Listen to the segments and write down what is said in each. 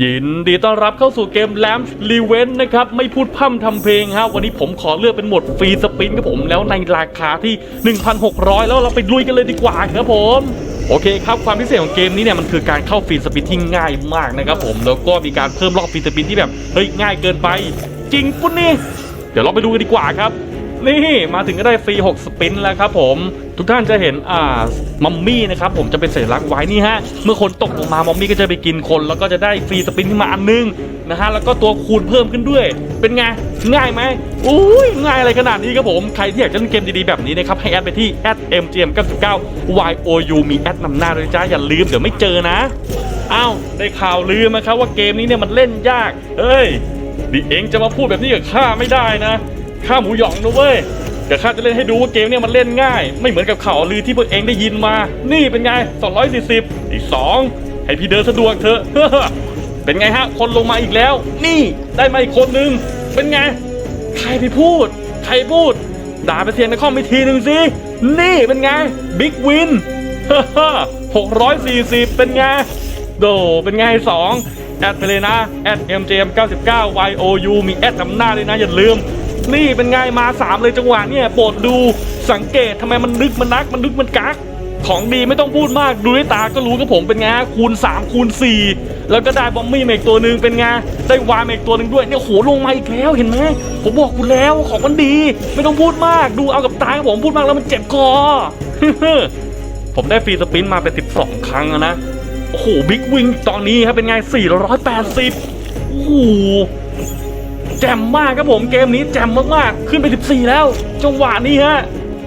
ยินดีต้อนรับเข้าสู่เกมแลมรีเวนนะครับ ไม่พูดพร่ำทำเพลงฮะวันนี้ผมขอเลือกเป็นโหมดฟรีสปินครับผมแล้วในราคาที่ 1,600 แล้วเราไปลุยกันเลยดีกว่าครับผมโอเคครับความพิเศษของเกมนี้เนี่ยมันคือการเข้าฟรีสปินที่ง่ายมากนะครับผมแล้วก็มีการเพิ่มรอบฟรีสปินที่แบบเฮ้ยง่ายเกินไป จริงปุ๊นี่เดี๋ยวเราไปดูกันดีกว่าครับ นี่มาถึงก็ได้ฟรี 6 สปินแล้วครับผมทุกท่านจะเห็นอ่ามัมมี่นะครับผมจะเป็นสัญลักษณ์ไว้นี่ฮะเมื่อคนตกลงมามัมมี่ก็จะไปกินคน แล้วก็จะได้ฟรีสปินขึ้นมาอันนึงนะฮะแล้วก็ตัวคูณเพิ่มขึ้นด้วย เป็นไงง่ายไหมอุ้ยง่ายอะไรขนาดนี้ครับผมใครที่อยากจะเล่นเกมดีๆแบบนี้นะครับให้แอดไปที่ @mgm99 you มีแอดนำหน้าเลยจ้าอย่าลืมเดี๋ยวไม่เจอนะอ้าวได้ข่าวลือมาครับว่าเกมนี้เนี่ยมันเล่นยากเฮ้ยดิเองจะมาพูดแบบนี้กับข้าไม่ได้นะ ข้าหมูหยองนะเว้ยเดี๋ยวข้าจะเล่นให้ดูว่าเกมเนี่ยมันเล่นง่าย ไม่เหมือนกับข่าวลือที่พวกเองได้ยินมา นี่เป็นไง 240 อีก 2 ให้พี่เดินสะดวกเถอะ เป็นไงฮะ คนลงมาอีกแล้ว นี่ได้มาอีกคนนึง เป็นไง ใครไปพูด ใครพูด ด่าไปเสียงในคอมอีกทีหนึ่งสิ นี่เป็นไง บิ๊กวิน640เป็นไง โด เป็นไงสองแอดไปเลยนะแอด mjm99 you มีแอดนำหน้าเลยนะอย่าลืม นี่เป็นไงมา3เลยจังหวะเนี่ยโปรดดูสังเกตทำไมมันนึกมันนักมันนึกมันกักของดีไม่ต้องพูดมากดูด้วยตาก็รู้กับผมเป็นไงคูณ 3 คูณ 4 แล้วก็ได้บอมมี่เมกตัวหนึ่งเป็นไงได้วายมกตัวหนึ่งด้วยเนี่ยโหลงมาอีกแล้วเห็นไหมผมบอกคุณแล้วของมันดี ไม่ต้องพูดมากดูเอากับตาครับผมพูดมากแล้วมันเจ็บคอผมได้ฟรีสปินมาเป็น 12 ครั้งนะโอ้โหบิ๊กวิงตอนนี้ครับเป็นไง 480โอ้โห แจ่มมากครับผมเกมนี้แจ่มมากๆ ขึ้นไป 14 แล้ว จังหวะนี้ฮะ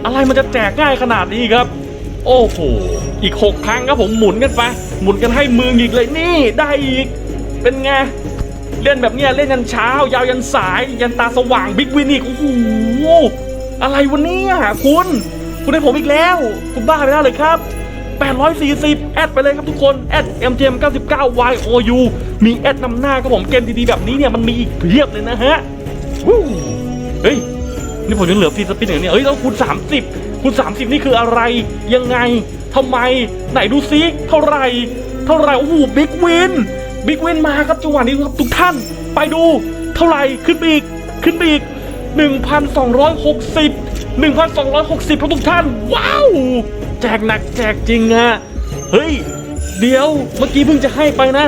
อะไรมันจะแจกง่ายขนาดนี้ครับ โอ้โห อีก 6 ครั้งครับผมหมุนกันไป หมุนกันให้มืออีกเลยนี่ได้อีก เป็นไง เล่นแบบเนี้ยเล่นยันเช้า ยาวยันสาย ยันตาสว่างบิ๊กวินอีกโอ้โหอะไรวะเนี่ยคุณ คุณให้ผมอีกแล้ว คุณบ้าไปแล้วเลยครับ 840 แอดไปเลยครับทุกคน แอด mgm99you มีแอดนำหน้าครับผมเกมดีๆแบบนี้เนี่ยมันมีอีกเพียบเลยนะฮะเฮ้ย นี่ผมยังเหลือฟรีสปินอย่างนี้เอ้ยแล้วคูณ30คูณ30 นี่คืออะไร ยังไงทำไม ไหนดูซิ เท่าไหร่ เท่าไหร่ โอ้โห บิ๊กวิน บิ๊กวินมาครับจังหวะนี้ครับทุกท่าน ไปดู เท่าไหร่ ขึ้นไปอีก ขึ้นไปอีก 1,260 1,260ครับทุกท่าน ว้าว จกหนักแจกจริงฮะเฮ้ย เดี๋ยวเมื่อกี้เพิ่งจะให้ไปนะ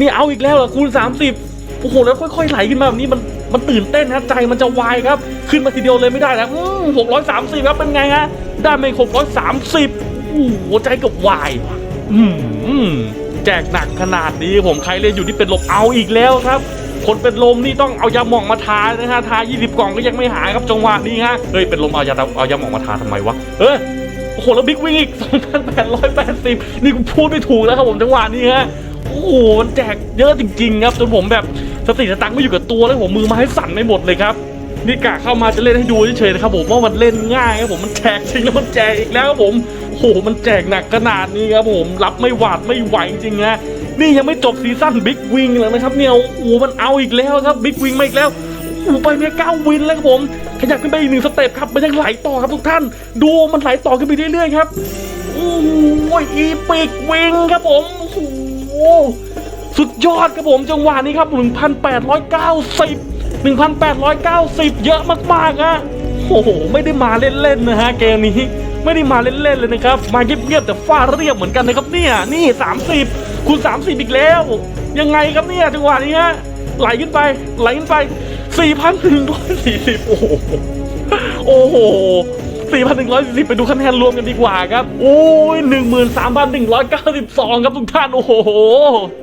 นี่เอาอีกแล้วเหรอคูณ 30โอ้โหแล้วค่อยๆไหลขึ้นมาแบบนี้มันมันตื่นเต้นฮะใจมันจะวายครับ ขึ้นมาทีเดียวเลยไม่ได้นะหกร้อืม630ครับเป็นไงฮะได้ไมาอีก630โอ้โหใจกับวาย อืมแจกหนักขนาดนี้ผมใครเล่นอยู่ที่เป็นลมเอาอีกแล้วครับคนเป็นลมนี่ต้องเอายาหมองมาทานะฮะทา 20 กล่องก็ยังไม่หายครับจังหวะนี้ฮะเฮ้ยเป็นลมเอายาเอายาหมองมาทาทำไมวะเออ โหแล้วบิ๊กวิ่งอีก 2,880 นี่กูพูดไม่ถูกแล้วครับผมจังหวะนี้ฮะโอ้โหมันแจกเยอะจริงๆครับจนผมแบบสติสตังค์ไม่อยู่กับตัวแล้วผมมือไมาให้สั่นไปหมดเลยครับนี่กะเข้ามาจะเล่นให้ดูเฉยๆนะครับผมว่ามันเล่นง่ายครับผมมันแจกจริงแล้วมันแจกอีกแล้วครับผมโอ้โหมันแจกหนักขนาดนี้ครับผมรับไม่หวาดไม่ไหวจริงๆนะนี่ยังไม่จบซีซั่นบิ๊กวิงเลยนะครับเนี่ยโอ้โหมันเอาอีกแล้วครับบิ๊กวิงมาอีกแล้ว ไปเนี่ยเก้าวินแล้วครับผม ขยับขึ้นไปอีกหนึ่งสเต็ปครับ มันยังไหลต่อครับทุกท่าน ดูมันไหลต่อขึ้นไปเรื่อยๆครับ โอ้โหอีปิกวิงครับผม โอ้โหสุดยอดครับผมจังหวะนี้ครับ 1,890 1,890 เยอะมากๆอะโอ้โห ไม่ได้มาเล่นๆนะฮะเกมนี้ไม่ได้มาเล่นๆเลยนะครับ มาเงียบๆแต่ฟาเรียบเหมือนกันนะครับเนี่ยนี่ 30คูณ30 อีกแล้ว ยังไงครับเนี่ยจังหวะนี้ฮะไหลขึ้นไปไหลขึ้นไป สี่พันหนึ่งร้อยสี่สิบโอ้โหโอ้โหสี่พันหนึ่งร้อยสี่สิบไปดูคะแนนรวมกันดีกว่าครับ โอ้ยหนึ่งหมื่นสามพันหนึ่งร้อยเก้าสิบสองครับทุกท่าน โอ้โห